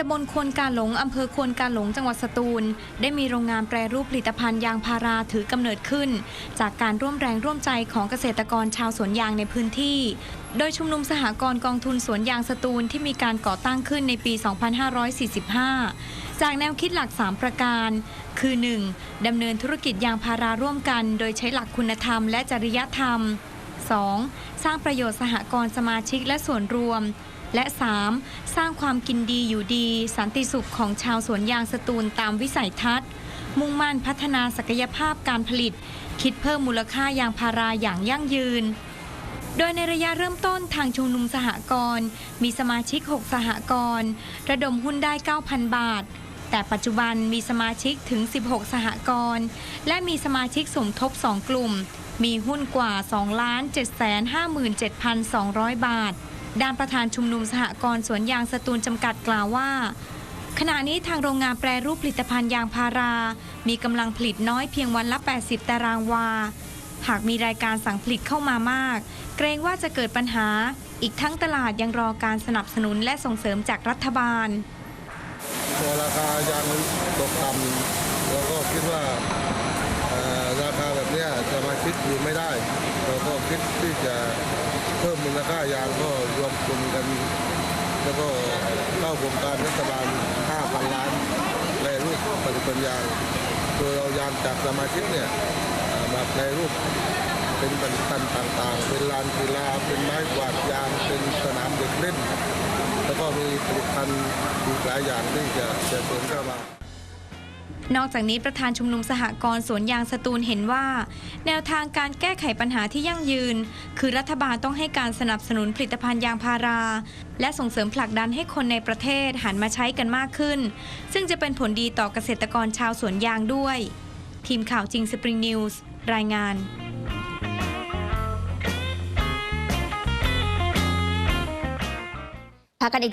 ตำบลควนกาหลง อำเภอควนกาหลง จังหวัดสตูล ได้มีโรงงานแปรรูปผลิตภัณฑ์ยางพาราถือกำเนิดขึ้น จากการร่วมแรงร่วมใจของเกษตรกรชาวสวนยางในพื้นที่ โดยชุมนุมสหกรณ์กองทุนสวนยางสตูลที่มีการก่อตั้งขึ้นในปี 2545 จากแนวคิดหลัก 3 ประการ คือ 1. ดำเนินธุรกิจยางพาราร่วมกัน โดยใช้หลักคุณธรรมและจริยธรรม 2. สร้างประโยชน์สหกรณ์สมาชิกและส่วนรวม และ 3. สร้างความกินดีอยู่ดี สันติสุขของชาวสวนยางสตูลตามวิสัยทัศน์ มุ่งมั่นพัฒนาศักยภาพการผลิต คิดเพิ่มมูลค่ายางพาราอย่างยั่งยืน โดยในระยะเริ่มต้นทางชุมนุมสหกรณ์มีสมาชิก 6 สหกรณ์ระดมหุ้นได้ 9,000 บาท แต่ปัจจุบันมีสมาชิกถึง 16 สหกรณ์และมีสมาชิกสมทบ 2 กลุ่ม มีหุ้นกว่า 2 7 5 7 2 0 0 บาท ด้านประธานชุมนุมสหกรณ์สวนยางสตูลจำกัดกล่าวว่า ขณะนี้ทางโรงงานแปรรูปผลิตภัณฑ์ยางพารา มีกำลังผลิตน้อยเพียงวันละ 80 ตารางวา หากมีรายการสั่งผลิตเข้ามามาก เกรงว่าจะเกิดปัญหา อีกทั้งตลาดยังรอการสนับสนุนและส่งเสริมจากรัฐบาล ตัวราคายางตกต่ำเราก็คิดว่าราคาแบบนี้ยสมาชิกอยู่ไม่ได้ เราก็คิดที่จะเพิ่มมูลค่ายางก็รวมกลุ่มกัน แล้วก็เข้าโครงการรัฐบาล 5,000 ล้านแปรรูปผลิตภัณฑ์ยางโดยเรายางจากสมาชิกเนี่ยเอ่อมาแปรรูปเป็นผลิตภัณฑ์ต่างๆ เป็นลานกีฬาเป็นไม้กวาดยางเป็นสนามเด็กเล่น แล้วก็มีผลิตภัณฑ์อีกหลายอย่างที่จะจะเสริมเข้ามานอกจากนี้ประธานชุมนุมสหกรณ์สวนยางสตูลเห็นว่า แนวทางการแก้ไขปัญหาที่ยั่งยืน คือรัฐบาลต้องให้การสนับสนุนผลิตภัณฑ์ยางพารา และส่งเสริมผลักดันให้คนในประเทศหันมาใช้กันมากขึ้น ซึ่งจะเป็นผลดีต่อเกษตรกรชาวสวนยางด้วย ทีมข่าวจริงสปริงนิวส์รายงาน bahkan